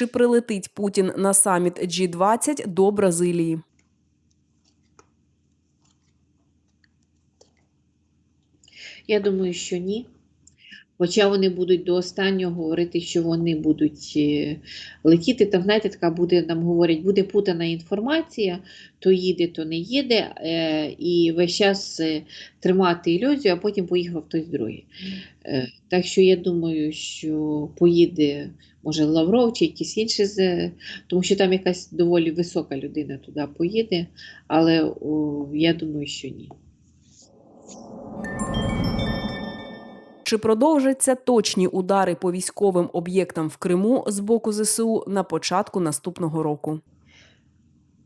Чи прилетить Путін на саміт G20 до Бразилії? Я думаю, що ні. Хоча вони будуть до останнього говорити, що вони будуть е, летіти. Там, знаєте, така буде, нам говорять, буде путана інформація, то їде, то не їде, е, і весь час е, тримати ілюзію, а потім поїхав хтось другий. Так що я думаю, що поїде, може, Лавров чи якийсь інший, з- тому що там якась доволі висока людина туди поїде, але я думаю, що ні. Чи продовжаться точні удари по військовим об'єктам в Криму з боку ЗСУ на початку наступного року?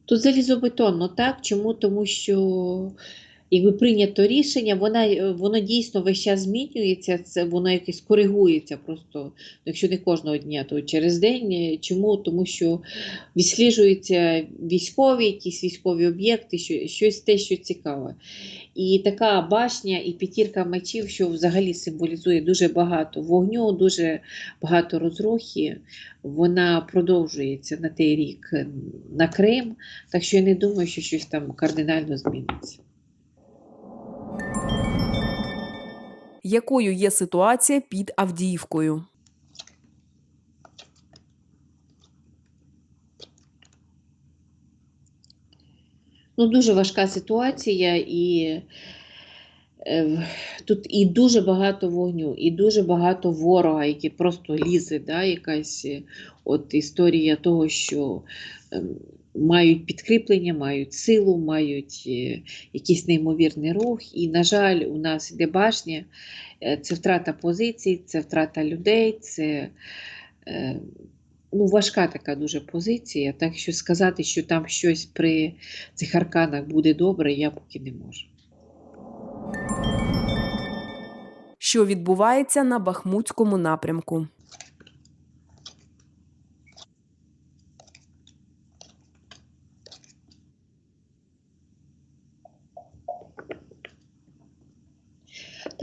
Тут залізобетонно, так? Чому? Тому що якби прийнято рішення, вона, е, воно дійсно весь час змінюється, це воно якось коригується просто, якщо не кожного дня, то через день. Е, Чому? Тому що відсліджуються військові, якісь військові об'єкти, що, щось те, що цікаве. І така башня і п'ятірка мечів, що взагалі символізує дуже багато вогню, дуже багато розрухи, вона продовжується на той рік на Крим. Так що я не думаю, що щось там кардинально зміниться. Якою є ситуація під Авдіївкою? Ну, дуже важка ситуація, і е, тут і дуже багато вогню, і дуже багато ворога, який просто лізе. Да, якась е, от історія того, що мають підкріплення, мають силу, мають е, якийсь неймовірний рух. І, на жаль, у нас іде башня, е, це втрата позицій, це втрата людей, це. е, Ну, важка така дуже позиція, так що сказати, що там щось при цих арканах буде добре, я поки не можу. Що відбувається на Бахмутському напрямку?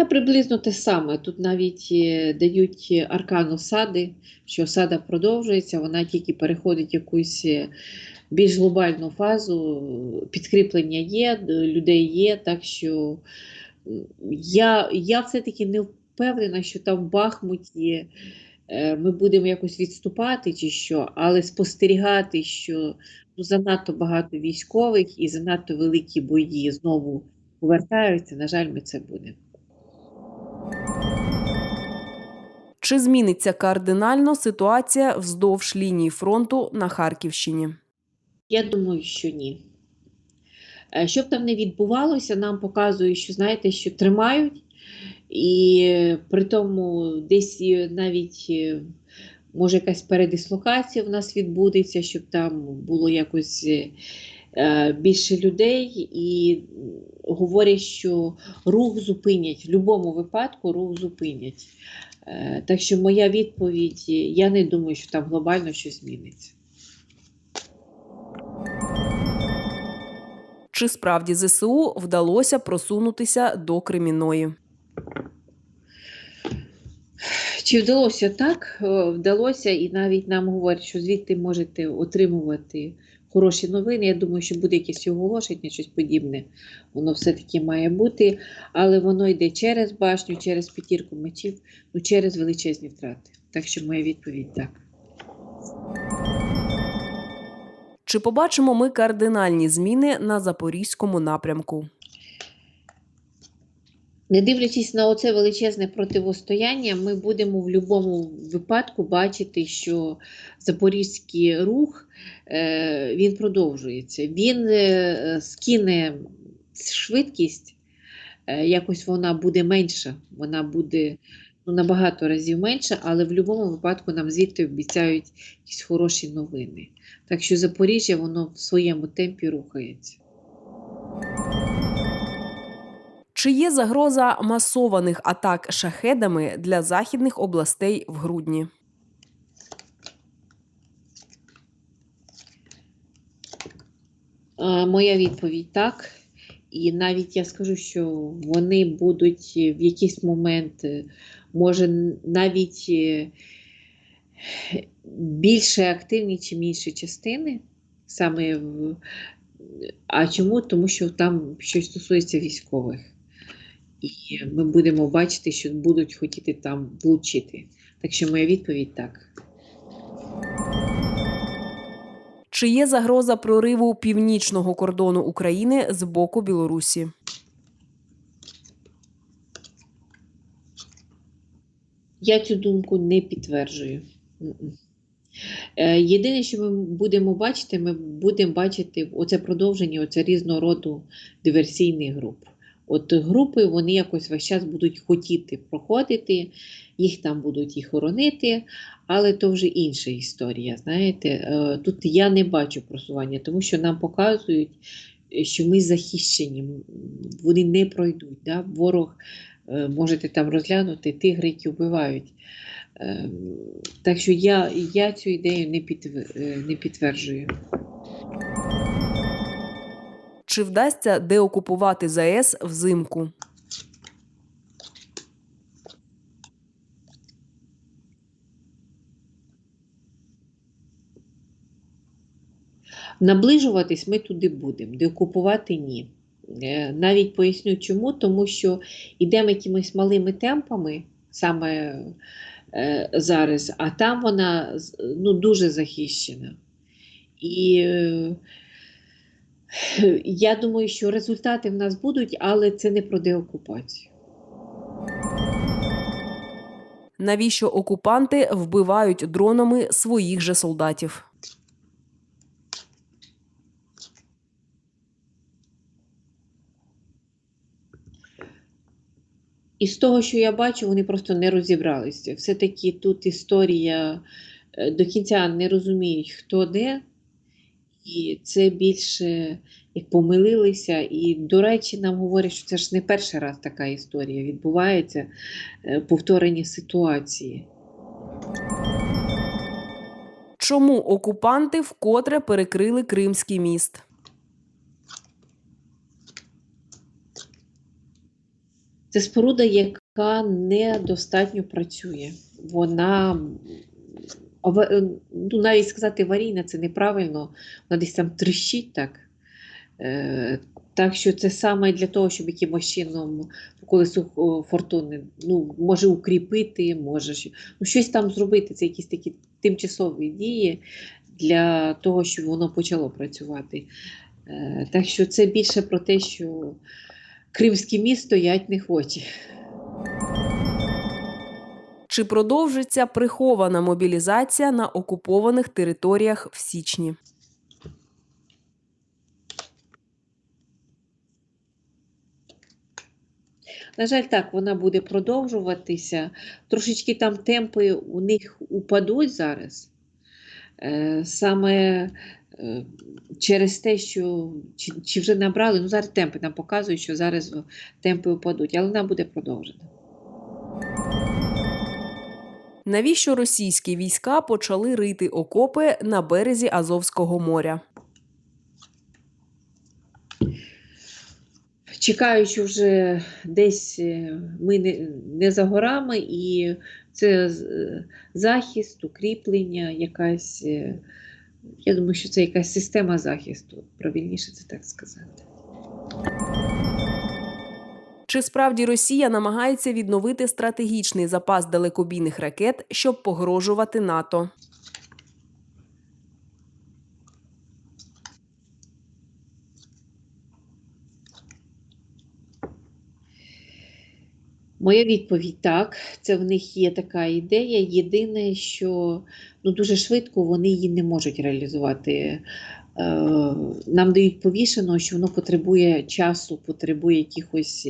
Та приблизно те саме. Тут навіть е, дають аркан осади, що осада продовжується, вона тільки переходить якусь е, більш глобальну фазу. Підкріплення є, людей є, так що я, я все-таки не впевнена, що там в Бахмуті е, ми будемо якось відступати чи що, але спостерігати, що ну, занадто багато військових і занадто великі бої знову повертаються, на жаль, ми це будемо. Чи зміниться кардинально ситуація вздовж лінії фронту на Харківщині? Я думаю, що ні. Е, Що б там не відбувалося, нам показують, що знаєте, що тримають, і при тому десь е, навіть е, може якась передислокація в нас відбудеться, щоб там було якось е, більше людей, і говорять, що рух зупинять, в будь-якому випадку рух зупинять. Е, Так що моя відповідь, е, я не думаю, що там глобально щось зміниться. Чи справді ЗСУ вдалося просунутися до Креміної? Чи вдалося так? Е, Вдалося, і навіть нам говорять, що звідти можете отримувати хороші новини. Я думаю, що буде якесь оголошення, щось подібне. Воно все-таки має бути, але воно йде через башню, через п'ятірку мечів, ну через величезні втрати. Так що моя відповідь так. Чи побачимо ми кардинальні зміни на запорізькому напрямку? Не дивлячись на оце величезне противостояння, ми будемо в будь-якому випадку бачити, що запорізький рух е, він продовжується. Він е, скине швидкість, е, якось вона буде менша, вона буде ну, набагато разів менша, але в будь-якому випадку нам звідти обіцяють якісь хороші новини. Так що Запоріжжя воно в своєму темпі рухається. Чи є загроза масованих атак шахедами для західних областей в грудні? Е, Моя відповідь так. І навіть я скажу, що вони будуть в якийсь момент, е, може, навіть е, більше активні чи інші частини. Саме в... А чому? Тому що там щось стосується військових. І ми будемо бачити, що будуть хотіти там влучити. Так що моя відповідь так. Чи є загроза прориву північного кордону України з боку Білорусі? Я цю думку не підтверджую. Е, Єдине, що ми будемо бачити, ми будемо бачити оце продовження оце різного роду диверсійних груп. От групи вони якось весь час будуть хотіти проходити, їх там будуть і хоронити, але то вже інша історія. Знаєте, Е, тут я не бачу просування, тому що нам показують, е, що ми захищені, вони не пройдуть. Да? Ворог е, можете там розглянути, тигри, які вбивають. Так що я, я цю ідею не підтверджую. Чи вдасться деокупувати ЗАЕС взимку? Наближуватись ми туди будемо, деокупувати ні. Е, Навіть поясню чому, тому що йдемо якимись малими темпами саме е, зараз, а там вона ну, дуже захищена. І е, я думаю, що результати в нас будуть, але це не про деокупацію. Навіщо окупанти вбивають дронами своїх же солдатів? І з того, що я бачу, вони просто не розібралися. Все-таки тут історія е, до кінця не розуміють, хто де, і це більше як помилилися. І, до речі, нам говорять, що це ж не перший раз така історія відбувається, е, повторені ситуації. Чому окупанти вкотре перекрили Кримський міст? Це споруда, яка недостатньо працює. Вона ну, навіть сказати аварійна це неправильно, вона десь там тріщить так. Е, так що це саме для того, щоб якимось чином колесо фортуни ну, може укріпити, може ну, щось там зробити. Це якісь такі тимчасові дії для того, щоб воно почало працювати. Е, так що це більше про те, що Кримський міст стоять не хоче. Чи продовжиться прихована мобілізація на окупованих територіях в січні? На жаль, так, вона буде продовжуватися. Трошечки там темпи у них упадуть зараз. Е, Саме е, через те, що чи, чи вже набрали, ну зараз темпи нам показують, що зараз темпи упадуть, але вона буде продовжена. Навіщо російські війська почали рити окопи на березі Азовського моря? Чекаючи вже десь е, ми не, не за горами, і це е, захист, укріплення, якась. е, Я думаю, що це якась система захисту. Правильніше це так сказати. Чи справді Росія намагається відновити стратегічний запас далекобійних ракет, щоб погрожувати НАТО? Моя відповідь так, це в них є така ідея. Єдине, що ну, дуже швидко вони її не можуть реалізувати. Е, Нам дають повішено, що воно потребує часу, потребує якихось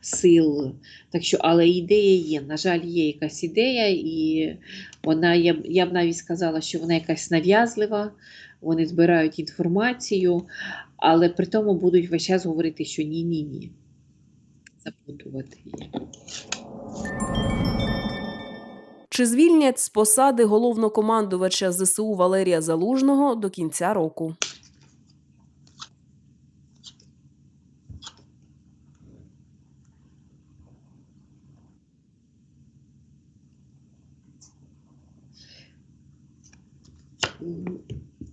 сил. Так що, але ідея є. На жаль, є якась ідея, і вона, я, я б навіть сказала, що вона якась нав'язлива. Вони збирають інформацію, але при тому будуть весь час говорити, що ні, ні. Запутувати її. Чи звільнять з посади головнокомандувача ЗСУ Валерія Залужного до кінця року?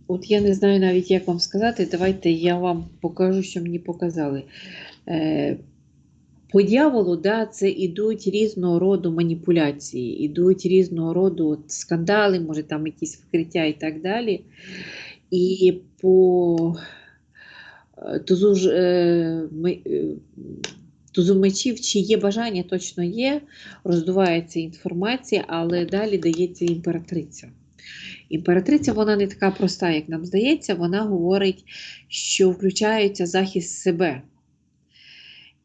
От я не знаю навіть, як вам сказати. Давайте я вам покажу, що мені показали. Е, по дьяволу, да, це ідуть різного роду маніпуляції, ідуть різного роду от скандали, може там якісь вкриття і так далі. І по е, тузу, ж, е, ми- чи є бажання, точно є, роздувається інформація, але далі дається імператриця. Імператриця вона не така проста, як нам здається, вона говорить, що включається захист себе.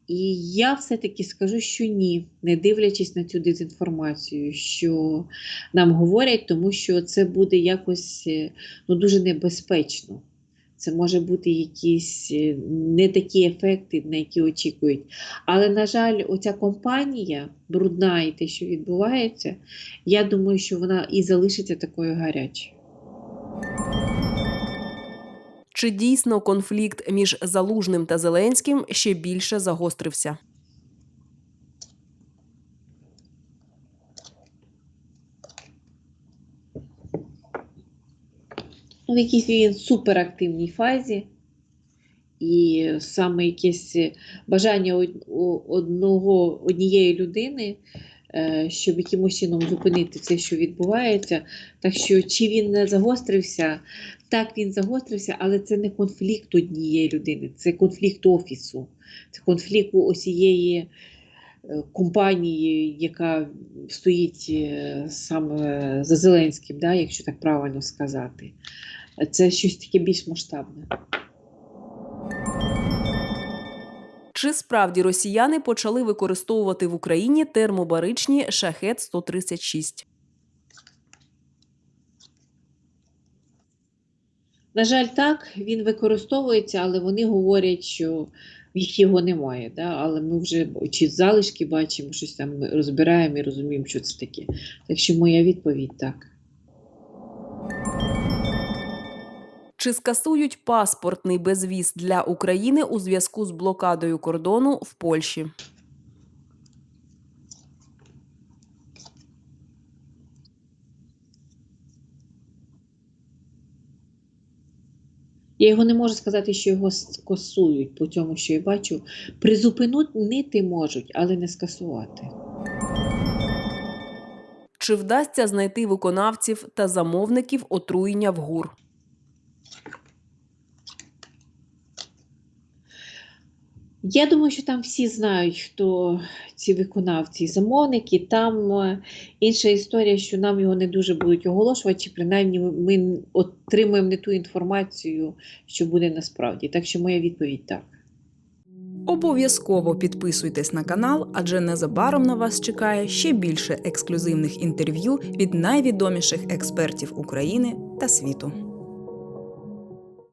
І я все-таки скажу, що ні, не дивлячись на цю дезінформацію, що нам говорять, тому що це буде якось е, ну, дуже небезпечно. Це може бути якісь е, не такі ефекти, на які очікують. Але, на жаль, оця компанія брудна і те, що відбувається, я думаю, що вона і залишиться такою гарячою. Чи дійсно конфлікт між Залужним та Зеленським ще більше загострився? В якійсь він суперактивній фазі, і саме якесь бажання одного, однієї людини, е, щоб якимось чином зупинити все, що відбувається. Так що, чи він не загострився, так він загострився, але це не конфлікт однієї людини, це конфлікт офісу, це конфлікт усієї е, компанії, яка стоїть е, саме за Зеленським, да, якщо так правильно сказати. Це щось таке більш масштабне. Чи справді росіяни почали використовувати в Україні термобаричні шахет 136 На жаль, так, він використовується, але вони говорять, що їх його немає. Да? Але ми вже чи залишки бачимо, щось там ми розбираємо і розуміємо, що це таке. Так що моя відповідь так. Чи скасують паспортний безвіз для України у зв'язку з блокадою кордону в Польщі? Я його не можу сказати, що його скасують по цьому, що я бачу. Призупинити можуть, але не скасувати. Чи вдасться знайти виконавців та замовників отруєння в ГУР? Я думаю, що там всі знають, хто ці виконавці замовники. Там е, інша історія, що нам його не дуже будуть оголошувати, чи принаймні ми отримуємо не ту інформацію, що буде насправді. Так що моя відповідь так. Обов'язково підписуйтесь на канал, адже незабаром на вас чекає ще більше ексклюзивних інтерв'ю від найвідоміших експертів України та світу.